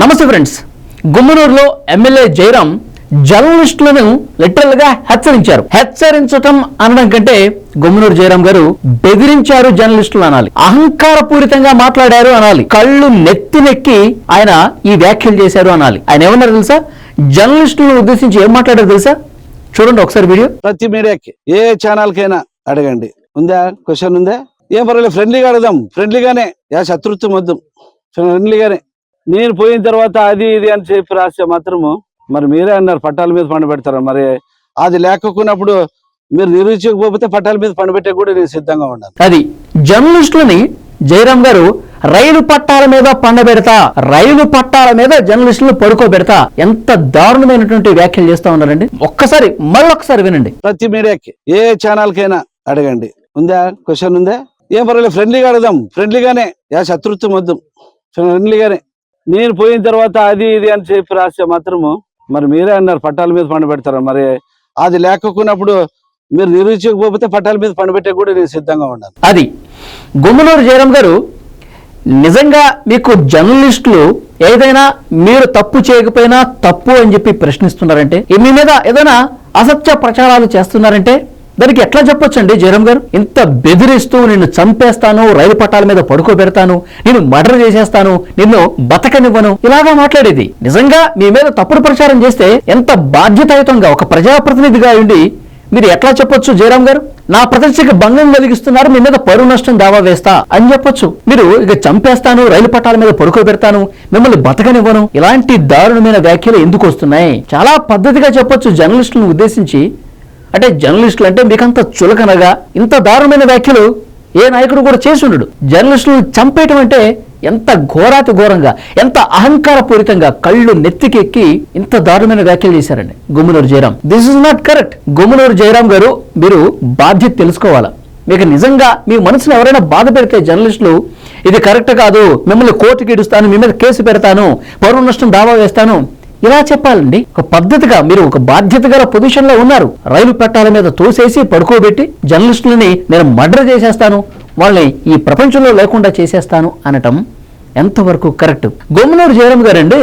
నమస్తే ఫ్రెండ్స్. గుమ్మనూరులో ఎమ్మెల్యే జయరాం జర్నలిస్టులను లిటరల్గా హెచ్చరించారు. హెచ్చరించటం అనడం కంటే గుమ్మనూరు జయరాం గారు బెదిరించారు జర్నలిస్టులు అనాలి. అహంకారపూరితంగా మాట్లాడారు అనాలి. కళ్ళు నెత్తినెక్కి ఆయన ఈ వ్యాఖ్యలు చేశారు అనాలి. ఆయన ఏమన్నారు తెలుసా? జర్నలిస్టులను ఉద్దేశించి ఏం మాట్లాడారు తెలుసా? చూడండి ఒకసారి వీడియో. ప్రతి మీడియాకి ఏ ఛానల్ కైనా అడగండి. ఉందా? క్వశ్చన్ ఉందా? ఏం పర్వాలేదు ఫ్రెండ్లీగా అడుగుదాం. ఫ్రెండ్లీగానే యా శత్రుత్వం వద్దు. ఫ్రెండ్లీగానే నేను పోయిన తర్వాత అది ఇది అని చెప్పి రాస్తే మాత్రము మరి మీరే అన్నారు పట్టాల మీద పండబెడతారు మరి అది లేకపోయినప్పుడు మీరు నిరూపించకపోతే పట్టాల మీద పండబెట్టే కూడా నేను సిద్ధంగా ఉన్నాను. అది జర్నలిస్టులని జయరాం గారు రైలు పట్టాల మీద పండబెడతా రైలు పట్టాల మీద జర్నలిస్టులను పడుకోబెడతా ఎంత దారుణమైనటువంటి వ్యాఖ్యలు చేస్తా ఉన్నారండి. ఒక్కసారి మళ్ళొక్కసారి వినండి. ప్రతి మీడియాకి ఏ ఛానల్ కైనా అడగండి. ఉందా? క్వశ్చన్ ఉందా? ఏం పర్వాలేదు ఫ్రెండ్లీగా అడుగుదాం. ఫ్రెండ్లీగానే యా శత్రుత్వం వద్దు. ఫ్రెండ్లీగానే నేను పోయిన తర్వాత అది ఇది అని చెప్పి రాస్తే మాత్రము మరి మీరే అన్నారు పట్టాల మీద పండు పెడతారు? మరి అది లేకపోయినప్పుడు మీరు నిరూపించకపోతే పట్టాల మీద పండబెట్టే కూడా నేను సిద్ధంగా ఉన్నాను. అది గుమ్మనూరు జయరాం గారు నిజంగా మీకు జర్నలిస్టులు ఏదైనా మీరు తప్పు చేయకపోయినా తప్పు అని చెప్పి ప్రశ్నిస్తున్నారంటే మీ మీద ఏదైనా అసత్య ప్రచారాలు చేస్తున్నారంటే దానికి ఎట్లా చెప్పొచ్చండి జయరామ్ గారు? ఇంత బెదిరిస్తూ నిన్ను చంపేస్తాను రైలు పట్టాల మీద పడుకోబెడతాను నేను మర్డర్ చేసేస్తాను నిన్ను బతకనివ్వను. ఇలాగా మాట్లాడేది. నిజంగా మీ మీద తప్పుడు ప్రచారం చేస్తే ఎంత బాధ్యతాయుతంగా ఒక ప్రజాప్రతినిధిగా ఉండి మీరు ఎట్లా చెప్పొచ్చు జయరామ్ గారు? నా ప్రతిష్టకి భంగం కలిగిస్తున్నారు మీ మీద పరువు నష్టం దావా వేస్తా అని చెప్పొచ్చు. మీరు ఇక చంపేస్తాను రైలు పట్టాల మీద పడుకోబెడతాను మిమ్మల్ని బతకనివ్వను. ఇలాంటి దారుణమైన వ్యాఖ్యలు ఎందుకు వస్తున్నాయి? చాలా పద్ధతిగా చెప్పొచ్చు జర్నలిస్టులను ఉద్దేశించి అంటే జర్నలిస్టులు అంటే మీకు అంత చులకనగా ఇంత దారుణమైన వ్యాఖ్యలు ఏ నాయకుడు కూడా చేసి ఉండడు. జర్నలిస్టులను చంపేయటం అంటే ఎంత ఘోరాతి ఘోరంగా ఎంత అహంకారపూరితంగా కళ్ళు నెత్తికెక్కి ఇంత దారుణమైన వ్యాఖ్యలు చేశారండి Gummanur Jayaram this is not correct Gummanur Jayaram garu మీరు బాధ్యత తెలుసుకోవాలా? మీకు నిజంగా మీ మనసులో ఎవరైనా బాధ పెడితే జర్నలిస్టులు ఇది కరెక్ట్ కాదు మిమ్మల్ని కోర్టుకి ఇడుస్తాను మీ మీద కేసు పెడతాను పరువు నష్టం దావా వేస్తాను ఇలా చెప్పాలండి ఒక పద్ధతిగా మీరు ఒక బాధ్యత గల పొజిషన్లో ఉన్నారు. రైలు పట్టాల మీద తోసేసి పడుకోబెట్టి జర్నలిస్టులని నేను మర్డర్ చేసేస్తాను వాళ్ళని ఈ ప్రపంచంలో లేకుండా చేసేస్తాను అనటం ఎంతవరకు కరెక్ట్? గోమనూరు జయరామ్ గారండి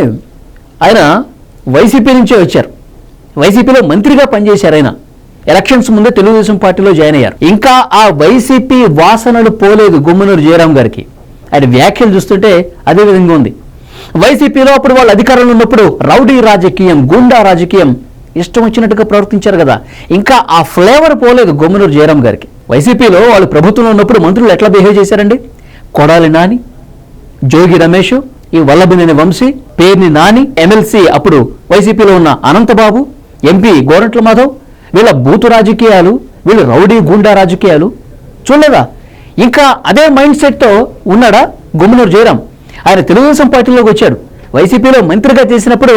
ఆయన వైసీపీ నుంచే వచ్చారు. వైసీపీలో మంత్రిగా పనిచేశారు ఆయన. ఎలక్షన్స్ ముందే తెలుగుదేశం పార్టీలో జాయిన్ అయ్యారు. ఇంకా ఆ వైసీపీ వాసనలు పోలేదు గుమ్మనూరు జయరాం గారికి. ఆయన వ్యాఖ్యలు చూస్తుంటే అదే విధంగా ఉంది. వైసీపీలో అప్పుడు వాళ్ళు అధికారంలో ఉన్నప్పుడు రౌడీ రాజకీయం గుండా రాజకీయం ఇష్టం వచ్చినట్టుగా ప్రవర్తించారు కదా. ఇంకా ఆ ఫ్లేవర్ పోలేదు గొమ్మనూరు జయరాం గారికి. వైసీపీలో వాళ్ళు ప్రభుత్వంలో ఉన్నప్పుడు మంత్రులు ఎట్లా బిహేవ్ చేశారండి? కొడాలి నాని జోగి రమేష్ ఈ వల్లభినేని వంశీ పేర్ని నాని ఎమ్మెల్సీ అప్పుడు వైసీపీలో ఉన్న అనంతబాబు ఎంపీ గోరంట్ల మాధవ్ వీళ్ళ బూతు రాజకీయాలు వీళ్ళు రౌడీ గుండా రాజకీయాలు చూడలేదా? ఇంకా అదే మైండ్ సెట్తో ఉన్నాడా గుమ్మనూరు జయరాం ఆయన తెలుగుదేశం పార్టీలోకి వచ్చాడు. వైసీపీలో మంత్రిగా చేసినప్పుడు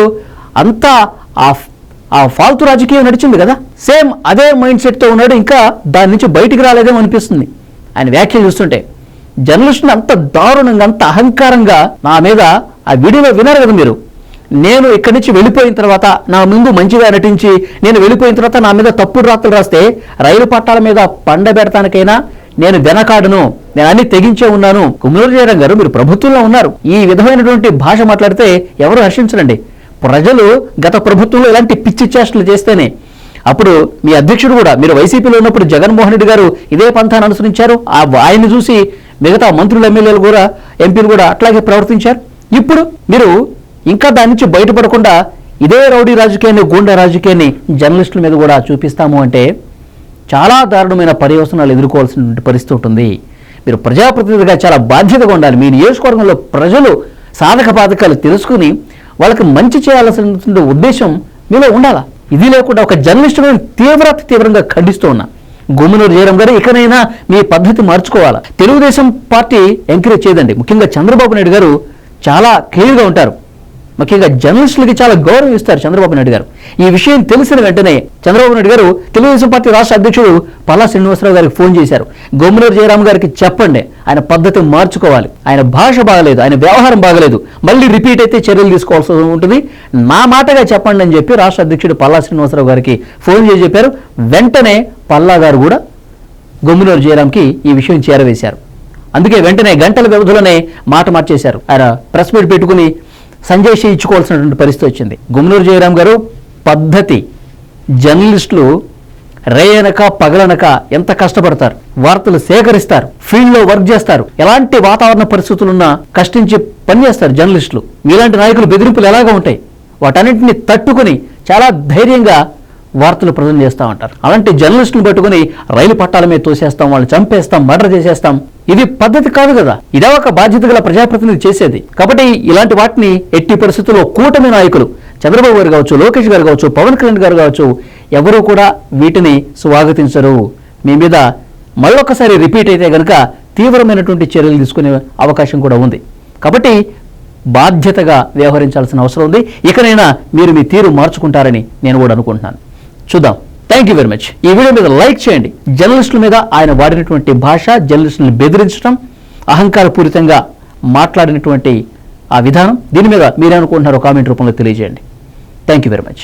అంతా ఆ ఆ ఫాల్తు రాజకీయం నడిచింది కదా. సేమ్ అదే మైండ్ సెట్తో ఉన్నాడు. ఇంకా దాని నుంచి బయటికి రాలేదేమో అనిపిస్తుంది. ఆయన వ్యాఖ్యలు చూస్తుంటే జర్నలిస్టులు అంత దారుణంగా అంత అహంకారంగా నా మీద ఆ వీడియోలో విన్నారు కదా మీరు. నేను ఇక్కడి నుంచి వెళ్ళిపోయిన తర్వాత నా ముందు మంచిగా నటించి నేను వెళ్ళిపోయిన తర్వాత నా మీద తప్పుడు రాత్రులు రాస్తే రైలు పట్టాల మీద పండబెడతానికైనా నేను వెనకాడును నేను అన్ని తెగించే ఉన్నాను. కుమ్మలూరు జయరాం గారు మీరు ప్రభుత్వంలో ఉన్నారు. ఈ విధమైనటువంటి భాష మాట్లాడితే ఎవరు హర్షించరండి? ప్రజలు గత ప్రభుత్వంలో ఇలాంటి పిచ్చి చేష్టలు చేస్తేనే. అప్పుడు మీ అధ్యక్షుడు కూడా మీరు వైసీపీలో ఉన్నప్పుడు జగన్మోహన్ రెడ్డి గారు ఇదే పంథాన్ని అనుసరించారు. ఆ ఆయన్ని చూసి మిగతా మంత్రులు ఎమ్మెల్యేలు కూడా ఎంపీలు కూడా అట్లాగే ప్రవర్తించారు. ఇప్పుడు మీరు ఇంకా దాని నుంచి బయటపడకుండా ఇదే రౌడీ రాజకీయాన్ని గూండా రాజకీయాన్ని జర్నలిస్టుల మీద కూడా చూపిస్తాము అంటే చాలా దారుణమైన పర్యవసనాలు ఎదుర్కోవాల్సిన పరిస్థితి ఉంటుంది. మీరు ప్రజాప్రతినిధిగా చాలా బాధ్యతగా ఉండాలి. మీ నియోజకవర్గంలో ప్రజలు సాధక బాధకాలు తెలుసుకుని వాళ్ళకి మంచి చేయాల్సిన ఉద్దేశం మీలో ఉండాలా? ఇది లేకుండా ఒక జర్నలిస్ట్ తీవ్రత తీవ్రంగా ఖండిస్తూ ఉన్నా. గుమ్మనూరు జయరాం గారు ఇకనైనా మీ పద్ధతి మార్చుకోవాలా? తెలుగుదేశం పార్టీ ఎంకరేజ్ చేయదండి. ముఖ్యంగా చంద్రబాబు నాయుడు గారు చాలా క్లియర్గా ఉంటారు. ముఖ్యంగా జర్నలిస్టులకి చాలా గౌరవం ఇస్తారు చంద్రబాబు నాయుడు గారు. ఈ విషయం తెలిసిన వెంటనే చంద్రబాబు నాయుడు గారు తెలుగుదేశం పార్టీ రాష్ట్ర అధ్యక్షుడు పల్లా శ్రీనివాసరావు గారికి ఫోన్ చేశారు. గోమనూరు జయరామ్ గారికి చెప్పండి ఆయన పద్ధతి మార్చుకోవాలి. ఆయన భాష బాగలేదు ఆయన వ్యవహారం బాగలేదు. మళ్ళీ రిపీట్ అయితే చర్యలు తీసుకోవాల్సి ఉంటుంది. నా మాటగా చెప్పండి అని చెప్పి రాష్ట్ర అధ్యక్షుడు పల్లా శ్రీనివాసరావు గారికి ఫోన్ చేసి చెప్పారు. వెంటనే పల్లా గారు కూడా గొమ్మునూరు జయరాంకి ఈ విషయం చేరవేశారు. అందుకే వెంటనే గంటల వ్యవధిలోనే మాట మార్చేశారు. ఆయన ప్రెస్ మీట్ పెట్టుకుని సంజయ్ ఇచ్చుకోవాల్సినటువంటి పరిస్థితి వచ్చింది. గుమ్మనూరు జయరాం గారు పద్ధతి జర్నలిస్టులు రేయనక పగలనక ఎంత కష్టపడతారు? వార్తలు సేకరిస్తారు ఫీల్డ్లో వర్క్ చేస్తారు. ఎలాంటి వాతావరణ పరిస్థితులున్నా కష్టించి పనిచేస్తారు జర్నలిస్టులు. మీలాంటి నాయకులు బెదిరింపులు ఎలాగా ఉంటాయి. వాటన్నింటిని తట్టుకుని చాలా ధైర్యంగా వార్తలు ప్రజెంట్ చేస్తూ ఉంటారు. అలాంటి జర్నలిస్టులు పట్టుకుని రైలు పట్టాల మీద తోసేస్తాం వాళ్ళు చంపేస్తాం మర్డర్ చేసేస్తాం. ఇది పద్ధతి కాదు కదా. ఇదే ఒక బాధ్యత గల ప్రజాప్రతినిధి చేసేది. కాబట్టి ఇలాంటి వాటిని ఎట్టి పరిస్థితుల్లో కూటమి నాయకులు చంద్రబాబు గారు కావచ్చు లోకేష్ గారు కావచ్చు పవన్ కళ్యాణ్ గారు కావచ్చు ఎవరూ కూడా వీటిని స్వాగతించరు. మీ మీద మళ్ళొకసారి రిపీట్ అయితే కనుక తీవ్రమైనటువంటి చర్యలు తీసుకునే అవకాశం కూడా ఉంది. కాబట్టి బాధ్యతగా వ్యవహరించాల్సిన అవసరం ఉంది. ఇకనైనా మీరు మీ తీరు మార్చుకుంటారని నేను కూడా అనుకుంటున్నాను. చూద్దాం. థ్యాంక్ యూ వెరీ మచ్ ఈ వీడియో మీద లైక్ చేయండి. జర్నలిస్టుల మీద ఆయన వాడినటువంటి భాష జర్నలిస్టులను బెదిరించడం అహంకారపూరితంగా మాట్లాడినటువంటి ఆ విధానం దీని మీద మీరేమనుకుంటున్నారో కామెంట్ రూపంలో తెలియజేయండి. Thank you very much